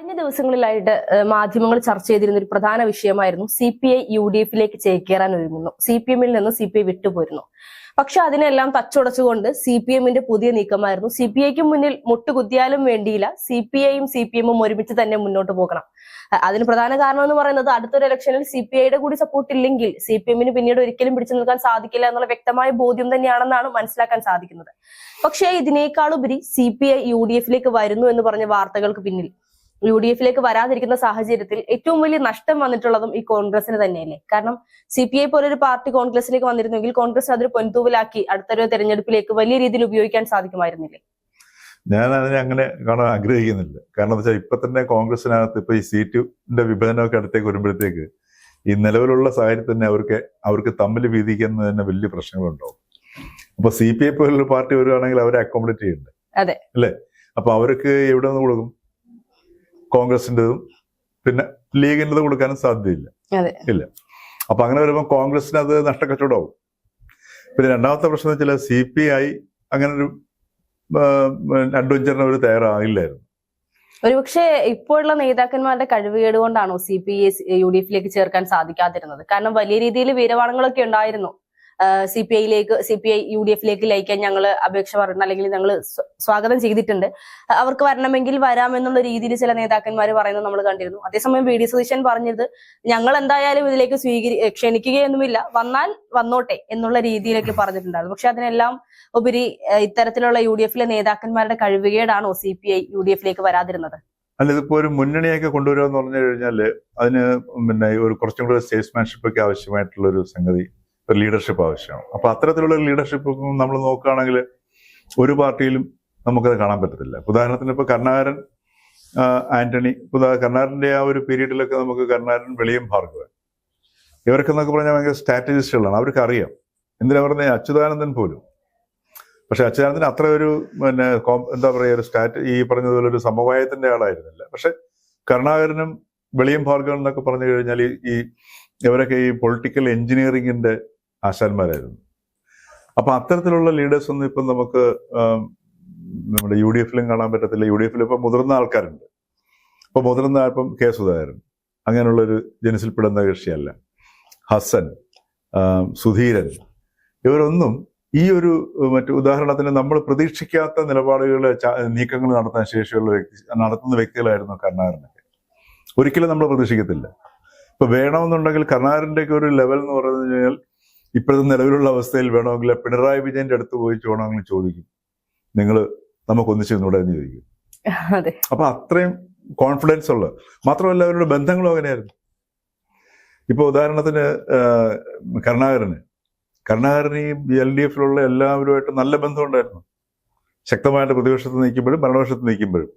കഴിഞ്ഞ ദിവസങ്ങളിലായിട്ട് മാധ്യമങ്ങൾ ചർച്ച ചെയ്തിരുന്ന ഒരു പ്രധാന വിഷയമായിരുന്നു C P I U D എഫിലേക്ക് ചേക്കേറാൻ ഒരുങ്ങുന്നു സി പി എമ്മിൽ നിന്ന് സി പി ഐ വിട്ടുപോരുന്നു പക്ഷെ അതിനെല്ലാം തച്ചുടച്ചുകൊണ്ട് സി പി എമ്മിന്റെ പുതിയ നീക്കമായിരുന്നു സി പി ഐക്ക് മുന്നിൽ മുട്ടുകുത്തിയാലും വേണ്ടിയില്ല സി പി ഐയും സി പി എമ്മും ഒരുമിച്ച് തന്നെ മുന്നോട്ട് പോകണം അതിന് പ്രധാന കാരണം എന്ന് പറയുന്നത് അടുത്തൊരു ഇലക്ഷനിൽ സി പി ഐയുടെ കൂടി സപ്പോർട്ട് ഇല്ലെങ്കിൽ സി പി എമ്മിന് പിന്നീട് ഒരിക്കലും പിടിച്ചു നിൽക്കാൻ സാധിക്കില്ല എന്നുള്ള വ്യക്തമായ ബോധ്യം തന്നെയാണെന്നാണ് മനസ്സിലാക്കാൻ സാധിക്കുന്നത് പക്ഷേ ഇതിനേക്കാളുപരി C P I U D എഫിലേക്ക് വരുന്നു എന്ന് പറഞ്ഞ വാർത്തകൾക്ക് പിന്നിൽ യു ഡി എഫിലേക്ക് വരാതിരിക്കുന്ന സാഹചര്യത്തിൽ ഏറ്റവും വലിയ നഷ്ടം വന്നിട്ടുള്ളതും ഈ കോൺഗ്രസിന് തന്നെയല്ലേ? കാരണം സി പി ഐ പോലൊരു പാർട്ടി കോൺഗ്രസിലേക്ക് വന്നിരുന്നെങ്കിൽ കോൺഗ്രസ് അതൊരു പൊൻതൂവലാക്കി അടുത്തൊരു തെരഞ്ഞെടുപ്പിലേക്ക് വലിയ രീതിയിൽ ഉപയോഗിക്കാൻ സാധിക്കുമായിരുന്നില്ലേ? ഞാൻ അതിനെ അങ്ങനെ കാണാൻ ആഗ്രഹിക്കുന്നില്ല. കാരണം എന്താ വെച്ചാൽ ഇപ്പൊ തന്നെ കോൺഗ്രസിനകത്ത് ഇപ്പൊ ഈ സീറ്റിന്റെ വിഭജനമൊക്കെ അടുത്തേക്ക് വരുമ്പോഴത്തേക്ക് ഈ നിലവിലുള്ള സാഹചര്യത്തിൽ തന്നെ അവർക്ക് അവർക്ക് തമ്മിൽ വീതിക്കുന്നത് തന്നെ വലിയ പ്രശ്നങ്ങളുണ്ടാവും. അപ്പൊ സി പി ഐ പോലുള്ള പാർട്ടി വരുവാണെങ്കിൽ അവരെ അക്കോമഡേറ്റ് ചെയ്യണ്ടേ. അല്ലേ? അപ്പൊ അവർക്ക് എവിടെ നിന്ന് കൊടുക്കും? കോൺഗ്രസിന്റെതും പിന്നെ ലീഗിന്റെത് കൊടുക്കാനും സാധ്യതയില്ല. ഇല്ല. അപ്പൊ അങ്ങനെ വരുമ്പോൾ കോൺഗ്രസിന് അത് നഷ്ടക്കച്ചവടമാവും. പിന്നെ രണ്ടാമത്തെ പ്രശ്നം വെച്ചാൽ സി പി ഐ അങ്ങനെ ഒരു അഡ്വഞ്ചറിന് അവർ തയ്യാറായില്ലായിരുന്നു. ഒരുപക്ഷെ ഇപ്പോഴുള്ള നേതാക്കന്മാരുടെ കഴിവുകേട് കൊണ്ടാണോ C P I U D എഫിലേക്ക് ചേർക്കാൻ സാധിക്കാതിരുന്നത്? കാരണം വലിയ രീതിയിൽ വീരവാണങ്ങളൊക്കെ ഉണ്ടായിരുന്നു. C P ഐയിലേക്ക് C P I U D എഫിലേക്ക് ലയിക്കാൻ ഞങ്ങൾ അപേക്ഷ പറഞ്ഞു അല്ലെങ്കിൽ ഞങ്ങൾ സ്വാഗതം ചെയ്തിട്ടുണ്ട്. അവർക്ക് വരണമെങ്കിൽ വരാമെന്നുള്ള രീതിയിൽ ചില നേതാക്കന്മാർ പറയുന്നത് നമ്മൾ കണ്ടിരുന്നു. അതേസമയം വി ഡി സതീശൻ പറഞ്ഞത് ഞങ്ങൾ എന്തായാലും ഇതിലേക്ക് സ്വീകരി ക്ഷണിക്കുകയൊന്നുമില്ല. വന്നാൽ വന്നോട്ടെ എന്നുള്ള രീതിയിലൊക്കെ പറഞ്ഞിട്ടുണ്ടായിരുന്നു. പക്ഷെ അതിനെല്ലാം ഉപരി ഇത്തരത്തിലുള്ള യു ഡി എഫിലെ നേതാക്കന്മാരുടെ കഴിവുകേടാണോ C P I U D എഫിലേക്ക് വരാതിരുന്നത്? അല്ല ഇതിപ്പോ ഒരു മുന്നണിയൊക്കെ കൊണ്ടുവരിക എന്ന് പറഞ്ഞു കഴിഞ്ഞാൽ അതിന് പിന്നെ ഒരു കുറച്ചും കൂടെ സ്റ്റേറ്റ്സ്മാൻഷിപ്പ് ഒക്കെ ആവശ്യമായിട്ടുള്ള ഒരു സംഗതി ഒരു ലീഡർഷിപ്പ് ആവശ്യമാണ്. അപ്പൊ അത്തരത്തിലുള്ള ലീഡർഷിപ്പ് നമ്മൾ നോക്കുകയാണെങ്കിൽ ഒരു പാർട്ടിയിലും നമുക്കത് കാണാൻ പറ്റത്തില്ല. ഉദാഹരണത്തിന് ഇപ്പൊ കരുണാകരൻ ആന്റണി കരുണാകരന്റെ ആ ഒരു പീരീഡിലൊക്കെ നമുക്ക് കരുണാകരൻ വെളിയും ഭാർഗവൻ ഇവർക്ക് എന്നൊക്കെ പറഞ്ഞാൽ ഭയങ്കര സ്ട്രാറ്റജിസ്റ്റുകളാണ്. അവർക്ക് അറിയാം എന്തിനാ പറഞ്ഞ? അച്യുതാനന്ദൻ പോലും. പക്ഷെ അച്യുതാനന്ദൻ അത്ര ഒരു പിന്നെ എന്താ പറയുക ഒരു സ്റ്റാറ്റ് ഈ പറഞ്ഞതുപോലെ ഒരു സമവായത്തിന്റെ ആളായിരുന്നില്ല. പക്ഷെ കരുണാകരനും വെളിയം ഭാർഗവൻ എന്നൊക്കെ പറഞ്ഞു കഴിഞ്ഞാൽ ഈ- ഇവരൊക്കെ ഈ പൊളിറ്റിക്കൽ എഞ്ചിനീയറിംഗിന്റെ ആശാന്മാരായിരുന്നു. അപ്പൊ അത്തരത്തിലുള്ള ലീഡേഴ്സ് ഒന്നും ഇപ്പം നമുക്ക് നമ്മുടെ യു ഡി എഫിലും കാണാൻ പറ്റത്തില്ല. യു ഡി എഫിൽ ഇപ്പം മുതിർന്ന ആൾക്കാരുണ്ട്. ഇപ്പൊ മുതിർന്ന ഇപ്പം കെ സുധാകരൻ. അങ്ങനെയുള്ള ഒരു ജനസിൽപ്പെടുന്ന കക്ഷിയല്ല. ഹസൻ സുധീരൻ. ഇവരൊന്നും ഈ ഒരു മറ്റു ഉദാഹരണത്തിന് നമ്മൾ പ്രതീക്ഷിക്കാത്ത നിലപാടുകൾ നീക്കങ്ങൾ നടത്താൻ ശേഷിയുള്ള വ്യക്തി നടത്തുന്ന വ്യക്തികളായിരുന്നു കരുണാകരനൊക്കെ. ഒരിക്കലും നമ്മൾ പ്രതീക്ഷിക്കത്തില്ല. ഇപ്പൊ വേണമെന്നുണ്ടെങ്കിൽ കർണാകരന്റെ ഒക്കെ ഒരു ലെവൽ എന്ന് പറഞ്ഞു കഴിഞ്ഞാൽ ഇപ്പോഴത്തെ നിലവിലുള്ള അവസ്ഥയിൽ വേണമെങ്കിൽ പിണറായി വിജയന്റെ അടുത്ത് പോയി വേണമെങ്കിൽ ചോദിക്കും. നിങ്ങൾ നമുക്ക് ഒന്നിച്ച് നിന്നൂടെ എന്ന് ചോദിക്കും. അപ്പൊ അത്രയും കോൺഫിഡൻസ് ഉള്ള മാത്രമല്ല അവരുടെ ബന്ധങ്ങളും അങ്ങനെയായിരുന്നു. ഇപ്പൊ ഉദാഹരണത്തിന് കരുണാകരന്. കരുണാകരന് ഈ എൽ ഡി എഫിലുള്ള എല്ലാവരുമായിട്ട് നല്ല ബന്ധമുണ്ടായിരുന്നു. ശക്തമായിട്ട് പ്രതിപക്ഷത്ത് നിൽക്കുമ്പോഴും ഭരണപക്ഷത്ത് നിൽക്കുമ്പോഴും.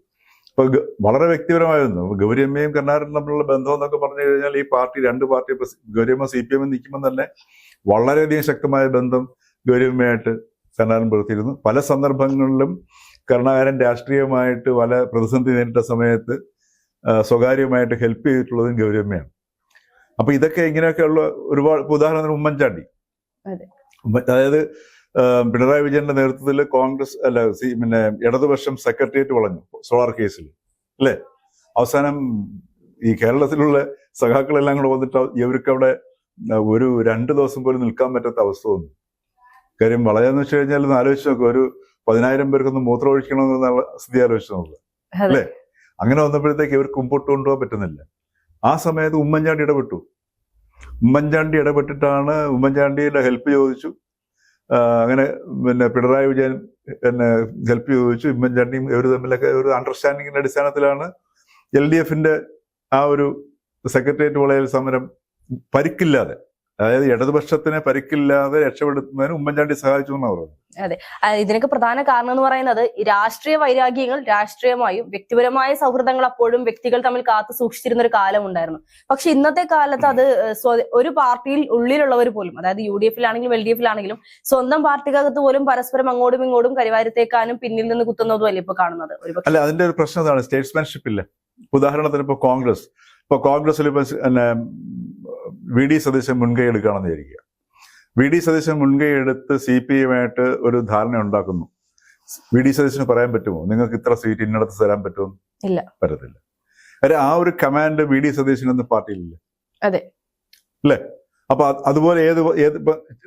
ഇപ്പൊ വളരെ വ്യക്തിപരമായിരുന്നു. ഗൗരിയമ്മയും കരുണാകരനും തമ്മിലുള്ള ബന്ധം എന്നൊക്കെ പറഞ്ഞു കഴിഞ്ഞാൽ ഈ പാർട്ടി രണ്ട് പാർട്ടി ഗൗരിയമ്മ സി പി എമ്മിൽ നിൽക്കുമ്പോൾ തന്നെ വളരെയധികം ശക്തമായ ബന്ധം ഗൗരിയമ്മയായിട്ട് കരുണാകരൻ പുലർത്തിയിരുന്നു. പല സന്ദർഭങ്ങളിലും കരുണാകരൻ രാഷ്ട്രീയമായിട്ട് പല പ്രതിസന്ധി നേരിട്ട സമയത്ത് സ്വകാര്യമായിട്ട് ഹെൽപ്പ് ചെയ്തിട്ടുള്ളതും ഗൗരിയമ്മയാണ് അപ്പൊ ഇതൊക്കെ ഇങ്ങനെയൊക്കെയുള്ള ഒരുപാട് ഉദാഹരണത്തിന് ഉമ്മൻചാണ്ടി. അതെ. അതായത് പിണറായി വിജയന്റെ നേതൃത്വത്തിൽ കോൺഗ്രസ് അല്ല സി പിന്നെ ഇടതുപക്ഷം സെക്രട്ടേറിയറ്റ് വളഞ്ഞു സോളാർ കേസിൽ അല്ലേ? അവസാനം ഈ കേരളത്തിലുള്ള സഖാക്കളെല്ലാം കൂടെ വന്നിട്ട് ഇവർക്ക് അവിടെ ഒരു രണ്ട് ദിവസം പോലും നിൽക്കാൻ പറ്റാത്ത അവസ്ഥ വന്നു. കാര്യം വളരെന്ന് വെച്ച് കഴിഞ്ഞാൽ ഒന്ന് ആലോചിച്ച് നോക്കുക ഒരു പതിനായിരം പേർക്കൊന്ന് മൂത്രം ഒഴിക്കണമെന്നുള്ള സ്ഥിതി ആലോചിച്ച് നോക്കുക അല്ലേ? അങ്ങനെ വന്നപ്പോഴത്തേക്ക് ഇവർക്ക് മുമ്പോട്ട് കൊണ്ടുപോകാൻ പറ്റുന്നില്ല. ആ സമയത്ത് ഉമ്മൻചാണ്ടി ഇടപെട്ടു. ഉമ്മൻചാണ്ടി ഇടപെട്ടിട്ടാണ് ഉമ്മൻചാണ്ടിയുടെ ഹെൽപ്പ് ചോദിച്ചു. അങ്ങനെ പിന്നെ പിണറായി വിജയൻ എന്നെ ഹെൽപ്പ് ചോദിച്ചു ഉമ്മൻചാണ്ടിയും ഇവർ തമ്മിലൊക്കെ ഒരു അണ്ടർസ്റ്റാൻഡിങ്ങിന്റെ അടിസ്ഥാനത്തിലാണ് എൽ ഡി എഫിന്റെ ആ ഒരു സെക്രട്ടേറിയറ്റ് വളയൽ സമരം പരിക്കില്ലാതെ അതായത് ഇടതുപക്ഷത്തിനെ പരിക്കില്ലാതെ രക്ഷപ്പെടുത്തുന്നതിന് ഉമ്മൻചാണ്ടി സഹായിച്ചു എന്നാണ് പറയുന്നത്. അതെ. ഇതിനൊക്കെ പ്രധാന കാരണം എന്ന് പറയുന്നത് രാഷ്ട്രീയ വൈരാഗ്യങ്ങൾ രാഷ്ട്രീയമായും വ്യക്തിപരമായ സൗഹൃദങ്ങൾ അപ്പോഴും വ്യക്തികൾ തമ്മിൽ കാത്തു സൂക്ഷിച്ചിരുന്ന ഒരു കാലം ഉണ്ടായിരുന്നു പക്ഷെ ഇന്നത്തെ കാലത്ത് അത് ഒരു പാർട്ടിയിൽ ഉള്ളിലുള്ളവർ പോലും അതായത് യു ഡി എഫിലാണെങ്കിലും എൽ ഡി എഫിലാണെങ്കിലും സ്വന്തം പാർട്ടിക്കകത്ത് പോലും പരസ്പരം അങ്ങോട്ടും ഇങ്ങോട്ടും കരിവാരത്തേക്കാനും പിന്നിൽ നിന്ന് കുത്തുന്നതും അല്ലേ ഇപ്പൊ കാണുന്നത്? അല്ല അതിന്റെ ഒരു പ്രശ്നം സ്റ്റേറ്റ്സ്മാൻഷിപ്പ് ഇല്ല? ഉദാഹരണത്തിന് ഇപ്പൊ കോൺഗ്രസ്. ഇപ്പൊ കോൺഗ്രസിൽ ഇപ്പൊ വി ഡി സതീശൻ മുൻകൈ എടുക്കുകയാണെന്ന് വിചാരിക്കുക. വി ഡി സതീശൻ മുൻകൈ എടുത്ത് സി പി എമ്മായിട്ട് ഒരു ധാരണ ഉണ്ടാക്കുന്നു. വി ഡി സതീശന് പറയാൻ പറ്റുമോ? നിങ്ങൾക്ക് ഇത്ര സീറ്റ് ഇന്നടത്ത് തരാൻ പറ്റുമോ? ഇല്ല. പറ്റത്തില്ല. കാര്യം ആ ഒരു കമാൻഡ് വി ഡി സതീശൻ എന്ന പാർട്ടിയിലില്ല. അതെ. അല്ലേ? അപ്പൊ അതുപോലെ ഏത് ഏത്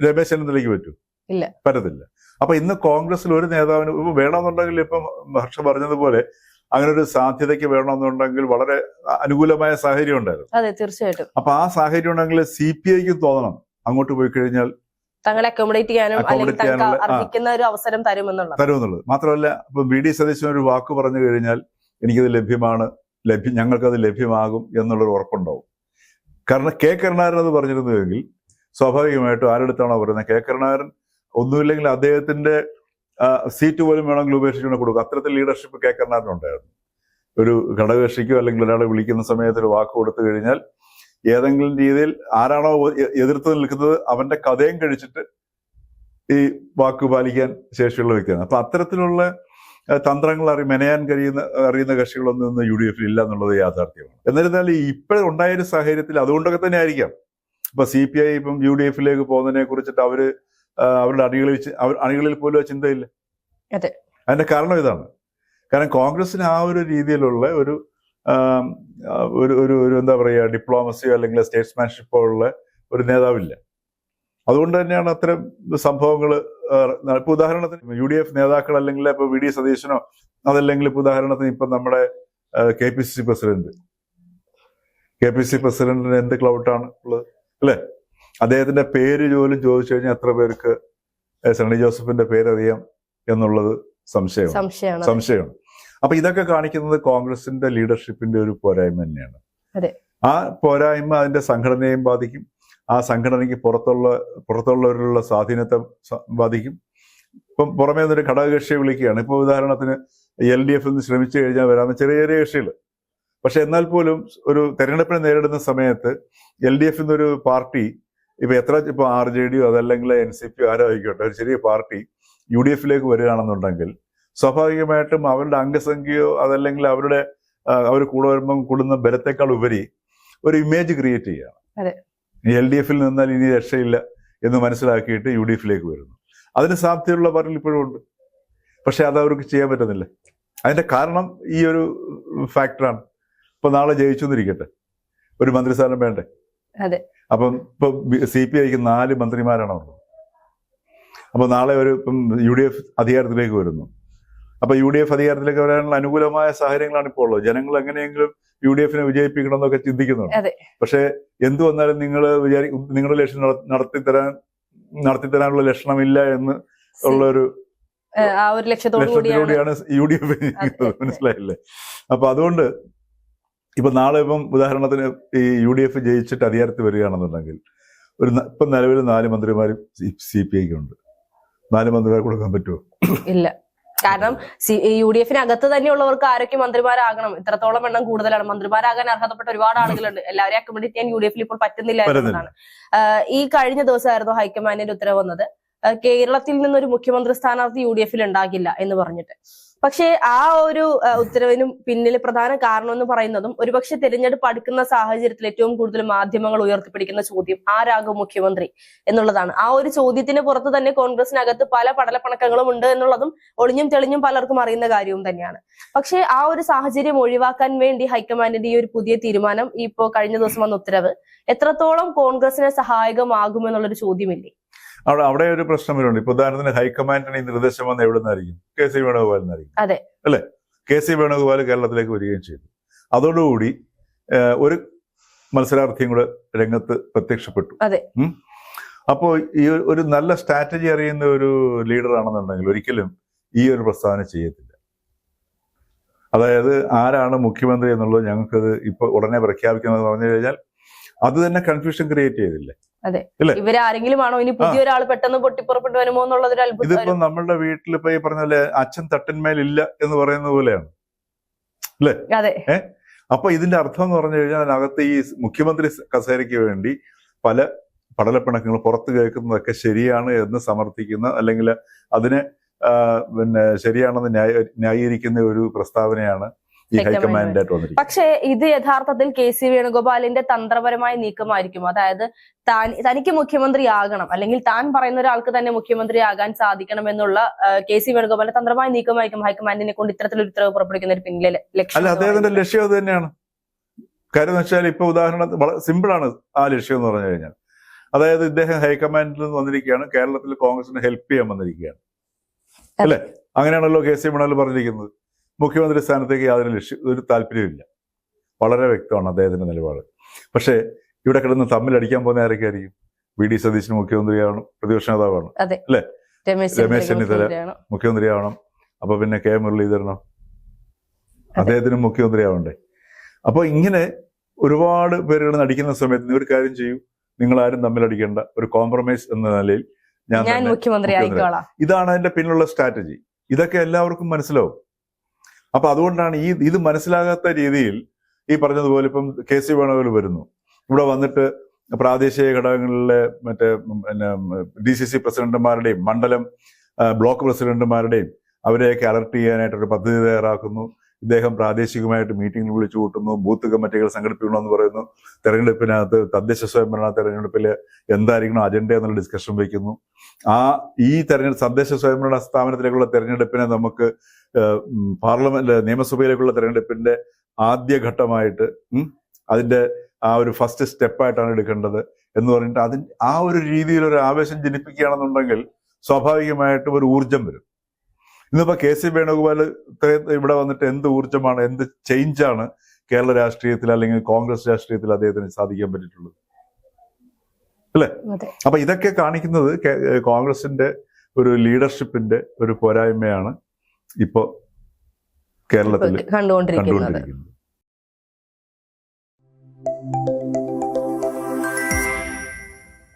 രമേശ് ചെന്നിത്തലയ്ക്ക് പറ്റൂ? ഇല്ല. പറ്റത്തില്ല. അപ്പൊ ഇന്ന് കോൺഗ്രസിൽ ഒരു നേതാവിന് ഇപ്പൊ വേണമെന്നുണ്ടെങ്കിൽ ഇപ്പം ഹർഷ പറഞ്ഞതുപോലെ അങ്ങനെ ഒരു സാധ്യതയ്ക്ക് വേണമെന്നുണ്ടെങ്കിൽ വളരെ അനുകൂലമായ സാഹചര്യം ഉണ്ടായിരുന്നു. അതെ തീർച്ചയായിട്ടും. അപ്പൊ ആ സാഹചര്യം ഉണ്ടെങ്കിൽ സി പി ഐക്ക് തോന്നണം. അങ്ങോട്ട് പോയി കഴിഞ്ഞാൽ തങ്ങളെ അക്കോമഡേറ്റ് ചെയ്യാനും അല്ലെങ്കിൽ അർഹിക്കുന്ന ഒരു അവസരം തരുമെന്നുള്ളത്. തരുമെന്നുള്ളത്. മാത്രമല്ല ഇപ്പൊ വി. ഡി. സതീശൻ ഒരു വാക്ക് പറഞ്ഞു കഴിഞ്ഞാൽ എനിക്കത് ലഭ്യമാണ് ലഭ്യം ഞങ്ങൾക്കത് ലഭ്യമാകും എന്നുള്ളൊരു ഉറപ്പുണ്ടാവും. കാരണം കെ. കരുണാകരൻ അത് പറഞ്ഞിരുന്നുവെങ്കിൽ സ്വാഭാവികമായിട്ടും ആരെടുത്താണോ പറയുന്നത്? കെ. കരുണാകരൻ ഒന്നുമില്ലെങ്കിൽ അദ്ദേഹത്തിന്റെ സീറ്റ് പോലും വേണമെങ്കിൽ ഉപേക്ഷിച്ചുകൊണ്ട് കൊടുക്കും. അത്തരത്തിൽ ലീഡർഷിപ്പ് കെ. ഒരു ഘടകകക്ഷിക്കോ അല്ലെങ്കിൽ ഒരാളെ വിളിക്കുന്ന സമയത്ത് ഒരു വാക്ക് കൊടുത്തു കഴിഞ്ഞാൽ ഏതെങ്കിലും രീതിയിൽ ആരാണോ എതിർത്ത് നിൽക്കുന്നത് അവന്റെ കഥയും കഴിച്ചിട്ട് ഈ വാക്ക് പാലിക്കാൻ ശേഷിയുള്ള വ്യക്തിയാണ്. അപ്പൊ അത്തരത്തിലുള്ള തന്ത്രങ്ങൾ അറി മെനയാൻ കഴിയുന്ന അറിയുന്ന കക്ഷികളൊന്നും ഇന്ന് യു ഡി എഫിൽ ഇല്ല എന്നുള്ളത് യാഥാർത്ഥ്യമാണ്. എന്നിരുന്നാൽ ഇപ്പോഴുണ്ടായ ഒരു സാഹചര്യത്തിൽ അതുകൊണ്ടൊക്കെ തന്നെ ആയിരിക്കാം. ഇപ്പൊ സി പി ഐ ഇപ്പം യു ഡി എഫിലേക്ക് പോകുന്നതിനെ കുറിച്ചിട്ട് അവർ അവരുടെ അണികളിൽ അണികളിൽ പോലും ആ ചിന്തയില്ല. അതെ. അതിന്റെ കാരണം ഇതാണ്. കാരണം കോൺഗ്രസിന് ആ ഒരു രീതിയിലുള്ള ഒരു ഒരു ഒരു ഒരു എന്താ പറയുക ഡിപ്ലോമസിയോ അല്ലെങ്കിൽ സ്റ്റേറ്റ്സ്മാൻഷിപ്പോ ഉള്ള ഒരു നേതാവില്ല. അതുകൊണ്ട് തന്നെയാണ് അത്തരം സംഭവങ്ങൾ ഇപ്പൊ ഉദാഹരണത്തിന് യു ഡി എഫ് നേതാക്കൾ അല്ലെങ്കിൽ ഇപ്പൊ വി ഡി സതീശനോ അതല്ലെങ്കിൽ ഇപ്പൊ ഉദാഹരണത്തിന് ഇപ്പൊ നമ്മുടെ K P C C president. K P C പ്രസിഡന്റിന് എന്ത് ക്ലൗട്ടാണ് ഉള്ളത്? അല്ലെ? അദ്ദേഹത്തിന്റെ പേര് പോലും ചോദിച്ചു കഴിഞ്ഞാൽ എത്ര പേർക്ക് സണ്ണി ജോസഫിന്റെ പേരറിയാം എന്നുള്ളത് സംശയമാണ്. സംശയമാണ്. അപ്പൊ ഇതൊക്കെ കാണിക്കുന്നത് കോൺഗ്രസിന്റെ ലീഡർഷിപ്പിന്റെ ഒരു പോരായ്മ തന്നെയാണ്. ആ പോരായ്മ അതിന്റെ സംഘടനയെയും ബാധിക്കും. ആ സംഘടനയ്ക്ക് പുറത്തുള്ള പുറത്തുള്ളവരിലുള്ള സ്വാധീനത്തെ ബാധിക്കും. ഇപ്പം പുറമേ നിന്നൊരു ഘടകകക്ഷിയെ വിളിക്കുകയാണ്. ഇപ്പൊ ഉദാഹരണത്തിന് എൽ ഡി എഫ് ശ്രമിച്ചു കഴിഞ്ഞാൽ വരാവുന്ന ചെറിയ ചെറിയ കക്ഷികൾ. പക്ഷെ എന്നാൽ പോലും ഒരു തെരഞ്ഞെടുപ്പിനെ നേരിടുന്ന സമയത്ത് എൽ ഡി എഫ് എന്നൊരു പാർട്ടി ഇപ്പൊ എത്ര ഇപ്പൊ ആർ ജെ ഡിയോ അതല്ലെങ്കിൽ എൻ സി പി ആരോ ആയിക്കോട്ടെ ഒരു ചെറിയ പാർട്ടി യു ഡി എഫിലേക്ക് വരികയാണെന്നുണ്ടെങ്കിൽ സ്വാഭാവികമായിട്ടും അവരുടെ അംഗസംഖ്യയോ അതല്ലെങ്കിൽ അവരുടെ അവർ കൂടെ വരുമ്പം കൂടുന്ന ബലത്തെക്കാൾ ഉപരി ഒരു ഇമേജ് ക്രിയേറ്റ്. ചെയ്യുകയാണ്. എൽ ഡി എഫിൽ നിന്നാൽ ഇനി രക്ഷയില്ല എന്ന് മനസ്സിലാക്കിയിട്ട് യു ഡി എഫിലേക്ക് വരുന്നു. അതിന് സാധ്യതയുള്ള പലരും ഇപ്പോഴും ഉണ്ട്. പക്ഷെ അത് അവർക്ക് ചെയ്യാൻ പറ്റുന്നില്ല. അതിന്റെ കാരണം ഈ ഒരു ഫാക്ടറാണ് ഇപ്പൊ നാളെ ജയിച്ചു എന്നിരിക്കട്ടെ. ഒരു മന്ത്രിസ്ഥാനം വേണ്ടേ? അതെ. അപ്പം ഇപ്പൊ സി പി ഐക്ക് നാല് മന്ത്രിമാരാണ് ഉള്ളത് അപ്പൊ നാളെ ഒരു ഇപ്പം യു ഡി എഫ് അധികാരത്തിലേക്ക് വരുന്നു. അപ്പൊ യു ഡി എഫ് അധികാരത്തിലേക്ക് വരാനുള്ള അനുകൂലമായ സാഹചര്യങ്ങളാണ് ഇപ്പോൾ ഉള്ളത്. ജനങ്ങൾ എങ്ങനെയെങ്കിലും യു ഡി എഫിനെ വിജയിപ്പിക്കണം എന്നൊക്കെ ചിന്തിക്കുന്നുണ്ട്. പക്ഷെ എന്തു വന്നാലും നിങ്ങൾ വിചാരി നിങ്ങളുടെ ലക്ഷ്യം തരാൻ നടത്തി തരാനുള്ള ലക്ഷണമില്ല എന്ന് ഉള്ള ഒരു ഏഹ് ആ ഒരു ലക്ഷ്യത്തോടു കൂടിയാണ് ലക്ഷത്തിലൂടെയാണ് യു ഡി എഫ് മനസ്സിലായില്ലേ? അപ്പൊ അതുകൊണ്ട് ഇപ്പൊ നാളെ ഇപ്പം ഉദാഹരണത്തിന് ഈ യു ഡി എഫ് ജയിച്ചിട്ട് അധികാരത്തിൽ വരികയാണെന്നുണ്ടെങ്കിൽ ഒരു ഇപ്പം നിലവിൽ നാല് മന്ത്രിമാരും സി പി ഐക്ക് ഉണ്ട് നാല് മന്ത്രിമാർ കൊടുക്കാൻ പറ്റുമോ ഇല്ല. കാരണം യു ഡി എഫിന് അകത്ത് തന്നെയുള്ളവർക്ക് ആരൊക്കെ മന്ത്രിമാരാകണം? ഇത്രത്തോളം എണ്ണം കൂടുതലാണ്. മന്ത്രിമാരാകാൻ അർഹതപ്പെട്ട ഒരുപാട് ആളുകളുണ്ട്. എല്ലാവരെയും അക്കോമഡേറ്റ് ചെയ്യാൻ യു ഡി എഫിൽ ഇപ്പോൾ പറ്റുന്നില്ല. എന്നതാണ് ഈ കഴിഞ്ഞ ദിവസമായിരുന്നു ഹൈക്കമാൻഡിന്റെ ഉത്തരവ് വന്നത്. കേരളത്തിൽ നിന്നൊരു മുഖ്യമന്ത്രി സ്ഥാനാർത്ഥി യു ഡി എഫിൽ ഉണ്ടാകില്ല എന്ന് പറഞ്ഞിട്ട്. പക്ഷേ ആ ഒരു ഉത്തരവിനും പിന്നിൽ പ്രധാന കാരണം എന്ന് പറയുന്നതും ഒരുപക്ഷെ തെരഞ്ഞെടുപ്പ് അടുക്കുന്ന സാഹചര്യത്തിൽ ഏറ്റവും കൂടുതൽ മാധ്യമങ്ങൾ ഉയർത്തിപ്പിടിക്കുന്ന ചോദ്യം ആരാകും മുഖ്യമന്ത്രി എന്നുള്ളതാണ്. ആ ഒരു ചോദ്യത്തിന് പുറത്ത് തന്നെ കോൺഗ്രസിനകത്ത് പല പടലപ്പണക്കങ്ങളും ഉണ്ട് എന്നുള്ളതും ഒളിഞ്ഞും തെളിഞ്ഞും പലർക്കും അറിയുന്ന കാര്യവും തന്നെയാണ്. പക്ഷേ ആ ഒരു സാഹചര്യം ഒഴിവാക്കാൻ വേണ്ടി ഹൈക്കമാൻഡിന്റെ ഈ ഒരു പുതിയ തീരുമാനം ഇപ്പോൾ ഇപ്പോ കഴിഞ്ഞ ദിവസം വന്ന ഉത്തരവ് എത്രത്തോളം കോൺഗ്രസിനെ സഹായകമാകുമെന്നുള്ളൊരു ചോദ്യമില്ലേ? അവിടെ അവിടെ ഒരു പ്രശ്നം വരുന്നുണ്ട്. ഇപ്പൊ ഉദാഹരണത്തിന് ഹൈക്കമാൻഡിന് ഈ നിർദ്ദേശം വന്ന എവിടെ നിന്നായിരിക്കും കെ സി വേണുഗോപാൽ നിന്നായിരിക്കും അതെ. അല്ലെ? കെ സി വേണുഗോപാൽ കേരളത്തിലേക്ക് വരികയും ചെയ്തു. അതോടുകൂടി ഒരു മത്സരാർത്ഥിയും കൂടെ രംഗത്ത് പ്രത്യക്ഷപ്പെട്ടു. അതെ. ഉം. അപ്പോ ഈ ഒരു- നല്ല സ്ട്രാറ്റജി അറിയുന്ന ഒരു ലീഡർ ആണെന്നുണ്ടെങ്കിൽ ഒരിക്കലും ഈ ഒരു പ്രസ്താവന ചെയ്യത്തില്ല. അതായത് ആരാണ് മുഖ്യമന്ത്രി എന്നുള്ളത് ഞങ്ങൾക്കത് ഇപ്പൊ ഉടനെ പ്രഖ്യാപിക്കുന്നത് പറഞ്ഞു കഴിഞ്ഞാൽ അത് തന്നെ കൺഫ്യൂഷൻ ക്രിയേറ്റ് ചെയ്തില്ലേ? ഇവരാരെങ്കിലും ആണോ ഇനി പുതിയ ഒരാൾ പെട്ടെന്ന് പൊട്ടിപ്പുറപ്പെട്ട് വരുമോ എന്നുള്ളതൊരു അത്ഭുതം ഇതിപ്പോ നമ്മളുടെ വീട്ടിൽ ഇപ്പൊ ഈ പറഞ്ഞ പോലെ അച്ഛൻ തട്ടിന്മേലില്ല എന്ന് പറയുന്ന പോലെയാണ്. അതെ. അപ്പൊ ഇതിന്റെ അർത്ഥം എന്ന് പറഞ്ഞു കഴിഞ്ഞാൽ അതിനകത്ത് ഈ മുഖ്യമന്ത്രി കസേരയ്ക്ക് വേണ്ടി പല പടലപ്പിണക്കങ്ങൾ പുറത്ത് കേൾക്കുന്നതൊക്കെ ശരിയാണ് എന്ന് സമർത്ഥിക്കുന്ന അല്ലെങ്കിൽ അതിനെ പിന്നെ ശരിയാണെന്ന് ന്യായ ന്യായീകരിക്കുന്ന ഒരു പ്രസ്താവനയാണ് ഈ ഹൈക്കമാൻഡായിട്ട് പക്ഷേ ഇത് യഥാർത്ഥത്തിൽ കെ സി വേണുഗോപാലിന്റെ തന്ത്രപരമായ നീക്കമായിരിക്കും. അതായത് താൻ തനിക്ക് മുഖ്യമന്ത്രി ആകണം അല്ലെങ്കിൽ താൻ പറയുന്ന ഒരാൾക്ക് തന്നെ മുഖ്യമന്ത്രി ആകാൻ സാധിക്കണം എന്നുള്ള കെ സി വേണുഗോപാലിന്റെ തന്ത്രമായ നീക്കമായിരിക്കും ഹൈക്കമാൻഡിനെ കൊണ്ട് ഇത്തരത്തിലൊരു ഉത്തരവ് ഒരു പിന്നിലെ ലക്ഷ്യം അല്ല അദ്ദേഹത്തിന്റെ ലക്ഷ്യം അത് തന്നെയാണ്. കാര്യം എന്ന് വെച്ചാൽ ഇപ്പൊ ഉദാഹരണം വളരെ സിമ്പിളാണ് ആ ലക്ഷ്യം എന്ന് പറഞ്ഞു കഴിഞ്ഞാൽ. അതായത് ഇദ്ദേഹം ഹൈക്കമാൻഡിൽ നിന്ന് വന്നിരിക്കുകയാണ് കേരളത്തിൽ കോൺഗ്രസിന് ഹെൽപ്പ് ചെയ്യാൻ വന്നിരിക്കുകയാണ്. അല്ലെ? അങ്ങനെയാണല്ലോ കെ സി മണൽ പറഞ്ഞിരിക്കുന്നത്. മുഖ്യമന്ത്രി സ്ഥാനത്തേക്ക് യാതൊരു ലക്ഷ്യം ഒരു താല്പര്യമില്ല വളരെ വ്യക്തമാണ് അദ്ദേഹത്തിന്റെ നിലപാട്. പക്ഷേ ഇവിടെ കിടന്ന് തമ്മിലടിക്കാൻ പോകുന്ന ആരൊക്കെയായിരിക്കും? വി. ഡി. സതീശൻ മുഖ്യമന്ത്രിയാണ് പ്രതിപക്ഷ നേതാവാണ് രമേശ് രമേശ് ചെന്നിത്തല. മുഖ്യമന്ത്രിയാവണം. അപ്പൊ പിന്നെ കെ. മുരളീധരനോ? അദ്ദേഹത്തിനും മുഖ്യമന്ത്രിയാവണ്ടേ? അപ്പൊ ഇങ്ങനെ ഒരുപാട് പേരുകൾ നടിക്കുന്ന സമയത്ത് ഒരു കാര്യം ചെയ്യൂ. നിങ്ങൾ ആരും തമ്മിൽ അടിക്കേണ്ട ഒരു കോംപ്രമൈസ് എന്ന നിലയിൽ ഞാൻ മുഖ്യമന്ത്രി. ഇതാണ് അതിന്റെ പിന്നിലുള്ള സ്ട്രാറ്റജി ഇതൊക്കെ എല്ലാവർക്കും മനസ്സിലാവും. അപ്പൊ അതുകൊണ്ടാണ് ഈ ഇത് മനസ്സിലാകാത്ത രീതിയിൽ ഈ പറഞ്ഞതുപോലെ ഇപ്പം കെ സി വേണുഗോപാൽ വരുന്നു. ഇവിടെ വന്നിട്ട് പ്രാദേശിക ഘടകങ്ങളിലെ മറ്റേ പിന്നെ ഡി സി സി പ്രസിഡന്റുമാരുടെയും മണ്ഡലം ബ്ലോക്ക് പ്രസിഡന്റുമാരുടെയും അവരെയൊക്കെ അലർട്ട് ചെയ്യാനായിട്ടൊരു പദ്ധതി തയ്യാറാക്കുന്നു. ഇദ്ദേഹം പ്രാദേശികമായിട്ട് മീറ്റിംഗിൽ വിളിച്ചു കൂട്ടുന്നു ബൂത്ത് കമ്മിറ്റികൾ സംഘടിപ്പിക്കണമെന്ന് പറയുന്നു. തെരഞ്ഞെടുപ്പിനകത്ത് തദ്ദേശ സ്വയംഭരണ തെരഞ്ഞെടുപ്പിൽ എന്തായിരിക്കണം അജണ്ട എന്നുള്ള ഡിസ്കഷൻ വയ്ക്കുന്നു. ആ ഈ തെരഞ്ഞെടുപ്പ് തദ്ദേശ സ്വയംഭരണ സ്ഥാപനത്തിലേക്കുള്ള തെരഞ്ഞെടുപ്പിനെ നമുക്ക് പാർലമെന്റ് നിയമസഭയിലേക്കുള്ള തെരഞ്ഞെടുപ്പിന്റെ ആദ്യഘട്ടമായിട്ട് അതിന്റെ ആ ഒരു ഫസ്റ്റ് സ്റ്റെപ്പായിട്ടാണ് എടുക്കേണ്ടത് എന്ന് പറഞ്ഞിട്ട് അതിന് ആ ഒരു രീതിയിൽ ഒരു ആവേശം ജനിപ്പിക്കുകയാണെന്നുണ്ടെങ്കിൽ സ്വാഭാവികമായിട്ടും ഒരു ഊർജം വരും. ഇന്നിപ്പോ കെ സി വേണുഗോപാൽ ഇത്രയും ഇവിടെ വന്നിട്ട് എന്ത് ഊർജമാണ് എന്ത് ചേഞ്ചാണ് കേരള രാഷ്ട്രീയത്തിൽ അല്ലെങ്കിൽ കോൺഗ്രസ് രാഷ്ട്രീയത്തിൽ അദ്ദേഹത്തിന് സാധിക്കാൻ പറ്റിയിട്ടുള്ളത്? അല്ലേ? അപ്പൊ ഇതൊക്കെ കാണിക്കുന്നത് കോൺഗ്രസിന്റെ ഒരു ലീഡർഷിപ്പിന്റെ ഒരു പോരായ്മയാണ് ഇപ്പോ കേരളത്തിൽ കണ്ടുകൊണ്ടിരിക്കുന്നത്.